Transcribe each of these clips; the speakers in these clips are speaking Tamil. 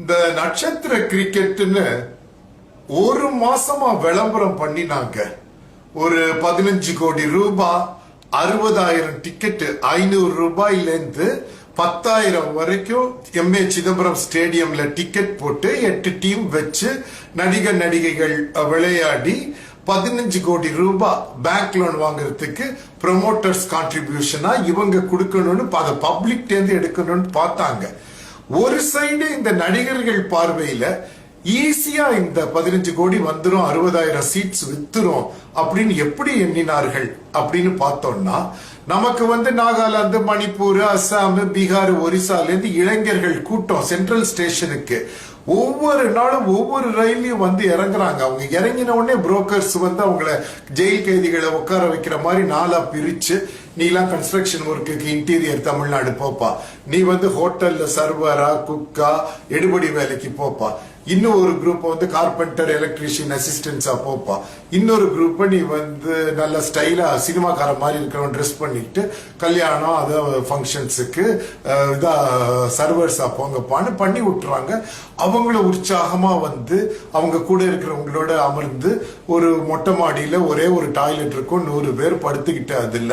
இந்த நட்சத்திர கிரிக்கெட்னு ஒரு மாசமா விளம்பரம் பண்ணினாங்க. ஒரு பதினஞ்சு கோடி ரூபாய் அறுபதாயிரம் டிக்கெட்டு ஐநூறு ரூபாயிலேருந்து பத்தாயிரம் வரைக்கும் எம்ஏ சிதம்பரம் ஸ்டேடியம்ல டிக்கெட் போட்டு எட்டு டீம் வச்சு நடிகர் நடிகைகள் விளையாடி பதினஞ்சு கோடி ரூபாய் பேங்க் லோன் வாங்குறதுக்கு ப்ரொமோட்டர்ஸ் கான்ட்ரிபியூஷனா இவங்க கொடுக்கணும்னு அதை பப்ளிக் தேர்ந்து எடுக்கணும்னு பார்த்தாங்க. ஒரு சைடு இந்த நடிகர்கள் பார்வையில ஈஸியா இந்த பதினஞ்சு கோடி வந்துரும் அறுபதாயிரம் சீட்ஸ் வித்துரும். அப்படின்னு எப்படி எண்ணினார்கள் அப்படின்னு பார்த்தோம்னா நமக்கு வந்து நாகாலாந்து மணிப்பூர் அஸ்ஸாம் பீகார் ஒரிசால இருந்து இளைஞர்கள் கூட்டம் சென்ட்ரல் ஸ்டேஷனுக்கு ஒவ்வொரு நாளும் ஒவ்வொரு ரயிலையும் வந்து இறங்குறாங்க. அவங்க இறங்கின உடனே புரோக்கர்ஸ் வந்து அவங்கள ஜெயில் கைதிகளை உட்கார வைக்கிற மாதிரி நாளா பிரிச்சு நீலாம் கன்ஸ்ட்ரக்ஷன் ஒர்க்குக்கு இன்டீரியர் தமிழ்நாடு போப்பா. நீ வந்து ஹோட்டல்ல சர்வரா குக்கா எடுபடி வேலைக்கு போப்பா. இன்னும் ஒரு குரூப் வந்து கார்பெண்டர் எலக்ட்ரீஷியன் அசிஸ்டன்ஸா போப்பா. இன்னொரு குரூப் நீ வந்து நல்ல ஸ்டைலா சினிமாக்கார மாதிரி இருக்கிறவன் ட்ரெஸ் பண்ணிட்டு கல்யாணம் அது ஃபங்க்ஷன்ஸுக்கு இதா சர்வர்ஸா போங்கப்பான்னு பண்ணி விட்டுறாங்க. அவங்கள உற்சாகமா வந்து அவங்க கூட இருக்கிறவங்களோட அமர்ந்து ஒரு மொட்டை மாடியில ஒரே ஒரு டாய்லெட் இருக்கும் நூறு பேர் படுத்துக்கிட்டு அதுல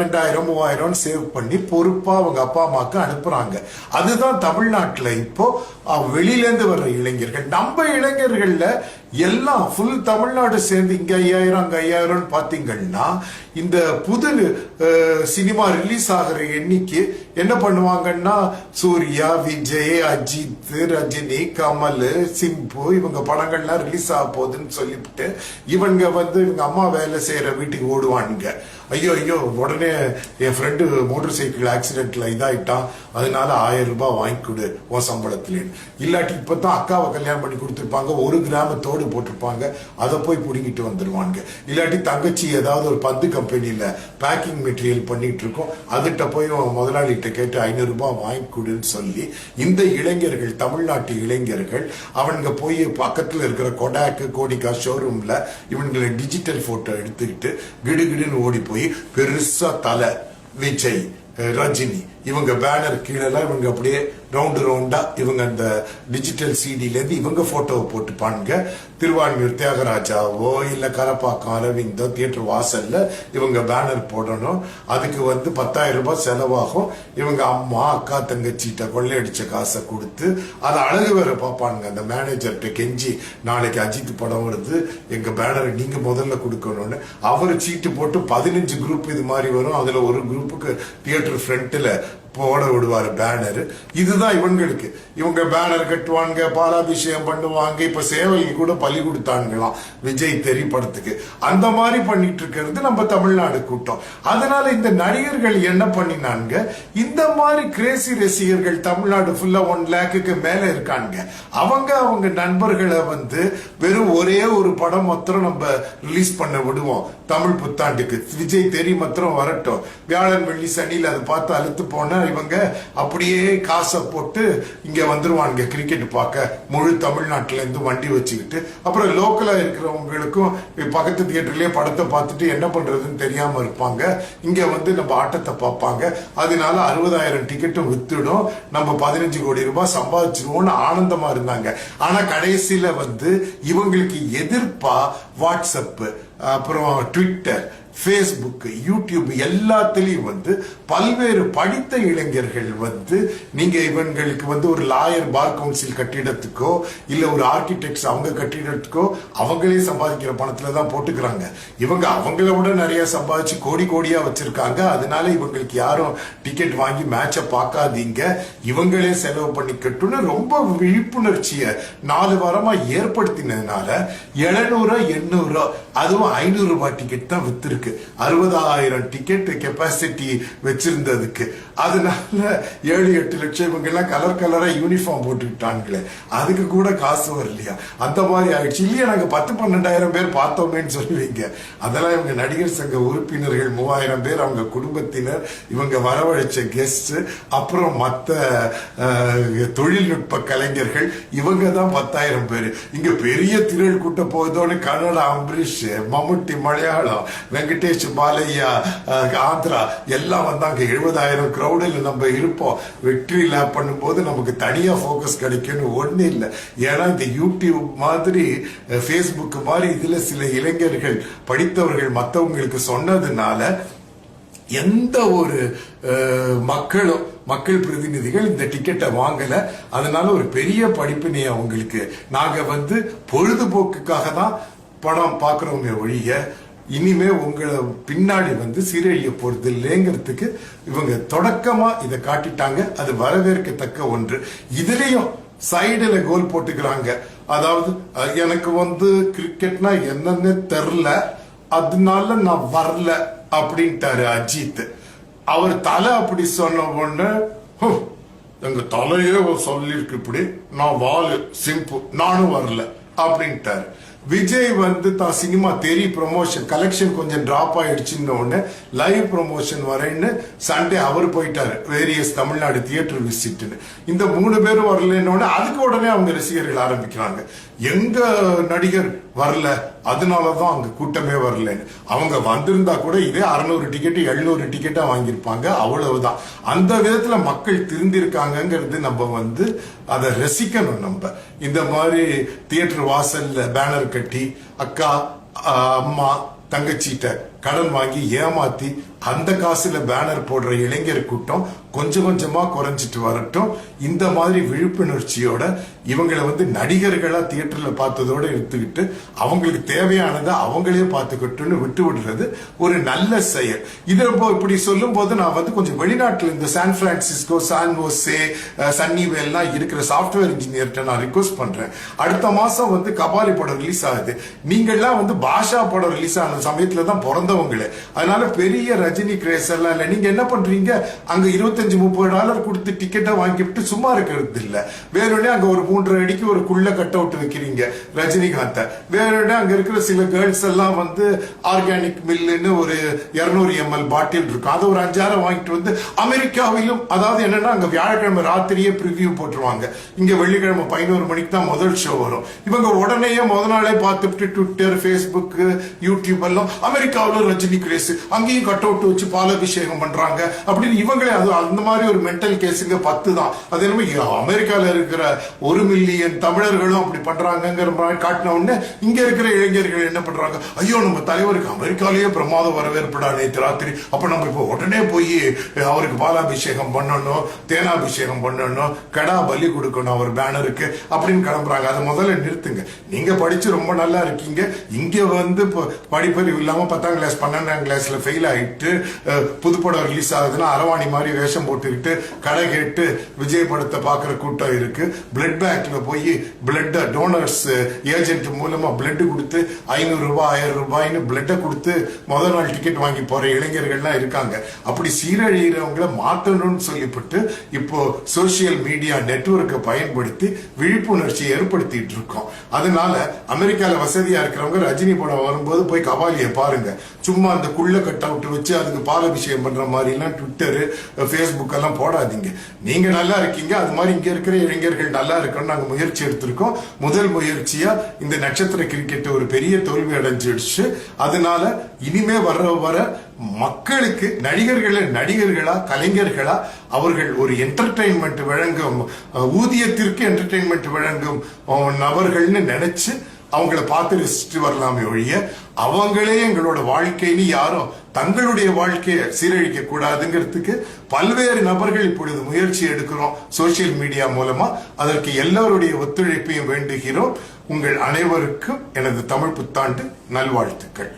ரெண்டாயிரம் மூவாயிரம் சேவ் பண்ணி பொறுப்பா அவங்க அப்பா அம்மாக்கு அனுப்புறாங்க. அதுதான் தமிழ்நாட்டுல இப்போ வெளியிலேருந்து வெளியில இருந்து வர்ற இளைஞர்கள். நம்ம இளைஞர்கள்ல எல்லாம் ஃபுல் தமிழ்நாடு சேர்ந்து இங்க ஐயாயிரம் அங்க ஐயாயிரம் பாத்தீங்கன்னா இந்த புது சினிமா ரிலீஸ் ஆகிற எண்ணிக்கை என்ன பண்ணுவாங்கன்னா சூர்யா விஜய் அஜித் ரஜினி கமல் சிம்பு இவங்க படங்கள்லாம் ரிலீஸ் ஆக போகுதுன்னு சொல்லிவிட்டு இவங்க வந்து இவங்க அம்மா வேலை செய்யற வீட்டுக்கு ஓடுவானுங்க. ஐயோ ஐயோ உடனே என் ஃப்ரெண்டு மோட்டார் சைக்கிள் ஆக்சிடென்ட்ல இதாகிட்டான் அதனால ஆயிரம் ரூபாய் வாங்கி கொடு உன் சம்பளத்துலேன்னு இல்லாட்டி இப்பதான் அக்காவை கல்யாணம் பண்ணி கொடுத்துருப்பாங்க ஒரு கிராமத்தோடு போட்டிருப்பாங்க அதை போய் பிடுங்கிட்டு வந்துருவாங்க. இல்லாட்டி தங்கச்சி ஏதாவது ஒரு பந்து கம்பெனியில் பேக்கிங் மெட்டீரியல் பண்ணிட்டு இருக்கோம் அதுகிட்ட போய் முதலாளிகிட்ட கேட்டு ஐநூறு ரூபாய் வாங்கி கொடுன்னு சொல்லி இந்த இளைஞர்கள் தமிழ்நாட்டு இளைஞர்கள் அவனுங்க போய் பக்கத்துல இருக்கிற கொடாக்கு கோடிக்கா ஷோரூம்ல இவங்களை டிஜிட்டல் போட்டோ எடுத்துக்கிட்டு கிடுகிடுன்னு ஓடி போய் பெருசா தலை விஜய் ரஜினி இவங்க பேனர் கீழெல்லாம் இவங்க அப்படியே ரவுண்டு ரவுண்டா இவங்க அந்த டிஜிட்டல் சிடிலேருந்து இவங்க போட்டோவை போட்டுப்பானுங்க திருவான்மியூர் தியாகராஜாவோ இல்லை கரப்பாக்கம் அரவிந்தோ தியேட்டர் வாசல்ல இவங்க பேனர் போடணும். அதுக்கு வந்து பத்தாயிரம் ரூபாய் செலவாகும். இவங்க அம்மா அக்கா தங்கச்சிட்ட கொள்ளையடிச்ச காசை கொடுத்து அதை அழகு வேற பார்ப்பானுங்க. அந்த மேனேஜர்கிட்ட கெஞ்சி நாளைக்கு அஜித் படம் வருது. எங்க பேனரை நீங்க முதல்ல கொடுக்கணும்னு. அவர் சீட்டு போட்டு பதினஞ்சு குரூப் இது மாதிரி வரும். அதுல ஒரு குரூப்புக்கு தியேட்டர் ஃப்ரண்ட்ல போட விடுவார் பேனர் இதுதான் இவங்களுக்கு. இவங்க பேனர் கட்டுவாங்க பாலாபிஷேகம் பண்ணுவாங்க. இப்ப சேவைக்கு கூட பலி கொடுத்தாங்களாம் விஜய் தெரி படத்துக்கு அந்த மாதிரி பண்ணிட்டு இருக்கிறது நம்ம தமிழ்நாடு கூட்டம். அதனால இந்த நடிகர்கள் என்ன பண்ணினாங்க இந்த மாதிரி கிரேசி ரசிகர்கள் தமிழ்நாடு ஃபுல்லா ஒன் லேக்குக்கு மேல இருக்காங்க அவங்க அவங்க நண்பர்களை வந்து வெறும் ஒரே ஒரு படம் மாத்திரம் நம்ம ரிலீஸ் பண்ண விடுவோம். தமிழ் புத்தாண்டுக்கு. விஜய் தெரி மாத்திரம் வரட்டும். வியாழன் வெள்ளி சனியில் அதை பார்த்து அழுத்து போனா இவங்க அப்படியே காசை போட்டு இங்க வந்துருவானுங்க கிரிக்கெட் பார்க்க. முழு தமிழ்நாட்டுல இருந்து வண்டி வச்சுக்கிட்டு. அப்புறம் லோக்கலா இருக்கிறவங்களுக்கும் பக்கத்து தியேட்டர்லயே படத்தை பார்த்துட்டு என்ன பண்றதுன்னு தெரியாம இருப்பாங்க. இங்க வந்து நம்ம ஆட்டத்தை பார்ப்பாங்க. அதனால அறுபதாயிரம் டிக்கெட்டும் வித்துடும். நம்ம பதினஞ்சு கோடி ரூபாய் சம்பாதிச்சிருவோம்னு ஆனந்தமா இருந்தாங்க. ஆனா கடைசியில வந்து இவங்களுக்கு எதிர்ப்பா வாட்ஸ்அப் அப்புறம் ட்விட்டர் ஃபேஸ்புக் யூடியூப் எல்லாத்துலேயும் வந்து பல்வேறு படித்த இளைஞர்கள் வந்து நீங்கள் இவங்களுக்கு வந்து ஒரு லாயர் பார் கவுன்சில் கட்டிடத்துக்கோ இல்லை ஒரு ஆர்கிடெக்ட்ஸ் அவங்க கட்டிடத்துக்கோ அவங்களே சம்பாதிக்கிற பணத்தில் தான் போட்டுக்கிறாங்க. இவங்க அவங்கள விட நிறைய சம்பாதிச்சு கோடி கோடியாக வச்சிருக்காங்க. அதனால இவங்களுக்கு யாரும் டிக்கெட் வாங்கி மேட்சை பார்க்காதீங்க. இவங்களே செலவு பண்ணிக்கட்டும்னு ரொம்ப விழிப்புணர்ச்சியை நாலு வாரமாக ஏற்படுத்தினதுனால எழுநூறு எண்ணூறு அதுவும் ஐநூறுரூபா டிக்கெட் தான் விற்றுருக்கு வித்திருக்கு அறுபதாயிரம் டிக்கெட் கெப்பாசிட்டி வச்சிருந்ததுக்கு. அதனால ஏழு எட்டு லட்சம் இவங்க எல்லாம் கலர் கலரா யூனிஃபார்ம் போட்டுக்கிட்டாங்களே அதுக்கு கூட காசு வரலையா? அந்த மாதிரி ஆயிடுச்சு. இல்லையா நாங்க பத்து பன்னெண்டாயிரம் பேர் பார்த்தோமேன்னு சொல்லுவீங்க. அதெல்லாம் இவங்க நடிகர் சங்க உறுப்பினர்கள் மூவாயிரம் பேர் அவங்க குடும்பத்தினர் இவங்க வரவழைச்ச கெஸ்ட் அப்புறம் மத்த தொழில்நுட்ப கலைஞர்கள் இவங்க தான் பத்தாயிரம் பேர். இங்க பெரிய திரள் கூட்ட போகுதோன்னு கன்னடா அம்பரீஷ் மம்முட்டி மலையாளம் வெங்கட் வெங்கடேஷ் பாலையா ஆந்திரா எல்லாம் வந்தாங்க. எழுபதாயிரம் க்ரௌடில் நம்ம இருப்போம். வெற்றி லேப் பண்ணும்போது நமக்கு தனியாக ஃபோக்கஸ் கிடைக்கும்னு ஒன்றும் இல்லை. ஏன்னா இந்த யூடியூப் மாதிரி ஃபேஸ்புக் மாதிரி இதில் சில இளைஞர்கள் படித்தவர்கள் மற்றவங்களுக்கு சொன்னதுனால எந்த ஒரு மக்களும் மக்கள் பிரதிநிதிகள் இந்த டிக்கெட்டை வாங்கலை. அதனால ஒரு பெரிய படிப்பினையை அவங்களுக்கு. நாங்கள் வந்து பொழுதுபோக்குக்காக தான் படம் பார்க்குறவங்க ஒழிய இனிமே உங்களை பின்னாடி வந்து சீரழிய போறது இல்லைங்கிறதுக்கு இவங்க தொடக்கமா இதை காட்டிட்டாங்க. அது வரவேற்கத்தக்க ஒன்று. இதுலயும் சைடுல கோல் போட்டுக்கிறாங்க. அதாவது எனக்கு வந்து கிரிக்கெட்னா என்னன்னு தெரில அதனால நான் வரல அப்படின்ட்டாரு அஜித். அவர் தலை அப்படி சொன்ன உடனே எங்க தலையே சொல்லியிருக்கு இப்படி. நான் வாலு சிம்பு நானும் வரல. அப்படின்ட்டாரு. விஜய் வந்து தான் சினிமா தெரி ப்ரொமோஷன் கலெக்ஷன் கொஞ்சம் டிராப் ஆயிடுச்சுன்னு உடனே லைவ் ப்ரொமோஷன் வரேன்னு சண்டே அவர் போயிட்டாரு. வேரியஸ் தமிழ்நாடு தியேட்டர் விசிட்னு இந்த மூணு பேரும் வரலன்னு உடனே அதுக்கு உடனே அவங்க ரசிகர்கள் ஆரம்பிக்கிறாங்க. எங்க நடிகர் வரல. அதனால தான் அங்க கூட்டமே வரலன்னு அவங்க வந்திருந்தா கூட இதே அறுநூறு டிக்கெட் எழுநூறு டிக்கெட்டா வாங்கியிருப்பாங்க. அவ்வளவுதான். அந்த விதத்துல மக்கள் திருந்திருக்காங்கங்கிறது நம்ம வந்து அதை ரசிக்கணும் நம்ம. இந்த மாதிரி தியேட்டர் வாசல்ல பேனர் கட்டி அக்கா அம்மா தங்கச்சிட்ட கடன் வாங்கி ஏமாத்தி அந்த காசுல பேனர் போடுற இளைஞர் கூட்டம் கொஞ்சம் கொஞ்சமா குறைஞ்சிட்டு வரட்டும். இந்த மாதிரி விழிப்புணர்ச்சியோட இவங்களை வந்து நடிகர்களா தியேட்டர்ல பார்த்ததோட எடுத்துக்கிட்டு அவங்களுக்கு தேவையானதை அவங்களே பார்த்துக்கிட்டுன்னு விட்டு விடுறது ஒரு நல்ல செயல். இதை இப்போ இப்படி சொல்லும் போது நான் வந்து கொஞ்சம் வெளிநாட்டுல இந்த சான் பிரான்சிஸ்கோ சான் ஓசே சன்னிவேல்லாம் இருக்கிற சாஃப்ட்வேர் இன்ஜினியர்கிட்ட நான் ரிக்வஸ்ட் பண்றேன். அடுத்த மாசம் வந்து கபாலி படம் ரிலீஸ் ஆகுது. நீங்கள்லாம் வந்து பாஷா படம் ரிலீஸ் ஆன சமயத்துல தான் பிறந்த பிறந்தவங்களே அதனால பெரிய ரஜினி கிரேஸ் எல்லாம் இல்லை. நீங்க என்ன பண்றீங்க? அங்க இருபத்தஞ்சு முப்பது டாலர் கொடுத்து டிக்கெட்டை வாங்கிவிட்டு சும்மா இருக்கிறது இல்ல. வேறொடனே அங்க ஒரு மூன்றரை அடிக்கு ஒரு குள்ள கட் அவுட் வைக்கிறீங்க ரஜினிகாந்தை. வேறொன்னே அங்க இருக்கிற சில கேர்ள்ஸ் எல்லாம் வந்து ஆர்கானிக் மில்லுன்னு ஒரு இருநூறு எம்எல் பாட்டில் இருக்கும். அதை ஒரு அஞ்சாயிரம் வாங்கிட்டு வந்து அமெரிக்காவிலும் அதாவது என்னன்னா அங்க வியாழக்கிழமை ராத்திரியே ப்ரிவியூ போட்டுருவாங்க. இங்க வெள்ளிக்கிழமை பதினோரு மணிக்கு தான் முதல் ஷோ வரும். இவங்க உடனேயே முத நாளே பார்த்துட்டு ட்விட்டர் ஃபேஸ்புக் யூடியூப் எல்லாம் அமெரிக்காவில் ரஜினி கிரேஸ் அங்கேயும் கட் அவுட் வச்சு பாலாபிஷேகம் பண்றாங்க. அப்படின்னு இவங்களே அது அந்த மாதிரி ஒரு மென்டல் கேஸுங்க பத்து தான். அது என்னமோ அமெரிக்கால இருக்கிற ஒரு மில்லியன் தமிழர்களும் அப்படி பண்றாங்கிற மாதிரி காட்டின உடனே இங்க இருக்கிற இளைஞர்கள் என்ன பண்றாங்க? ஐயோ நம்ம தலைவருக்கு அமெரிக்காலேயே பிரமாத வரவேற்படா நேற்று ராத்திரி அப்ப நம்ம இப்போ உடனே போய் அவருக்கு பாலாபிஷேகம் பண்ணணும் தேனாபிஷேகம் பண்ணணும் கடா பலி கொடுக்கணும் அவர் பேனருக்கு அப்படின்னு கிளம்புறாங்க. அதை முதல்ல நிறுத்துங்க. நீங்க படிச்சு ரொம்ப நல்லா இருக்கீங்க. இங்க வந்து இப்போ படிப்பறிவு இல்லாம பத்தாம் கிளாஸ் பன்னெண்டாம் கிளாஸ்ல ஃபெயில் ஆகிட்டு புதுப்படம் ரிலீஸ் ஆகுதுன்னா அரவாணி மாதிரி வேஷம் போட்டுக்கிட்டு கடை கேட்டு விஜய் படத்தை பார்க்குற கூட்டம் இருக்கு. பிளட் பேங்க்ல போய் பிளட்டை டோனர்ஸ் ஏஜென்ட் மூலமா பிளட் கொடுத்து ஐநூறு ரூபாய் ஆயிரம் ரூபாய்னு பிளட்டை கொடுத்து முதல் நாள் டிக்கெட் வாங்கி போற இளைஞர்கள்லாம் இருக்காங்க. அப்படி சீரழிகிறவங்களை மாற்றணும்னு சொல்லிவிட்டு இப்போ சோசியல் மீடியா நெட்வொர்க்கை பயன்படுத்தி விழிப்புணர்ச்சி ஏற்படுத்திட்டு இருக்கோம். அதனால அமெரிக்கால வசதியா இருக்கிறவங்க ரஜினி படம் வரும்போது போய் கபாலியை பாருங்க. சும்மா அந்த குள்ள கட் அவுட் வச்சு அதுக்கு பாலபிஷேகம் பண்ற மாதிரி எல்லாம் ட்விட்டரு ஃபேஸ்புக் எல்லாம் போடாதீங்க. நீங்க நல்லா இருக்கீங்க. அது மாதிரி இங்க இருக்கிற இளைஞர்கள் நல்லா இருக்கணும்னு நாங்க முயற்சி எடுத்திருக்கோம். முதல் முயற்சியா இந்த நட்சத்திர கிரிக்கெட் ஒரு பெரிய தோல்வி அடைஞ்சிடுச்சு. அதனால இனிமே வர வர மக்களுக்கு நடிகர்களை நடிகர்களா கலைஞர்களா அவர்கள் ஒரு என்டர்டைன்மெண்ட் வழங்கும் ஊதியத்திற்கு என்டர்டைன்மெண்ட் வழங்கும் நபர்கள்னு நினைச்சு அவங்கள பார்த்து ரசிச்சுட்டு வரலாமே ஒழிய அவங்களே எங்களோட வாழ்க்கைன்னு யாரும் தங்களுடைய வாழ்க்கையை சீரழிக்க கூடாதுங்கிறதுக்கு பல்வேறு நபர்கள் இப்பொழுது முயற்சி எடுக்கிறோம் சோசியல் மீடியா மூலமா. அதற்கு எல்லோருடைய ஒத்துழைப்பையும் வேண்டுகிறோம். உங்கள் அனைவருக்கும் எனது தமிழ் புத்தாண்டு நல்வாழ்த்துக்கள்.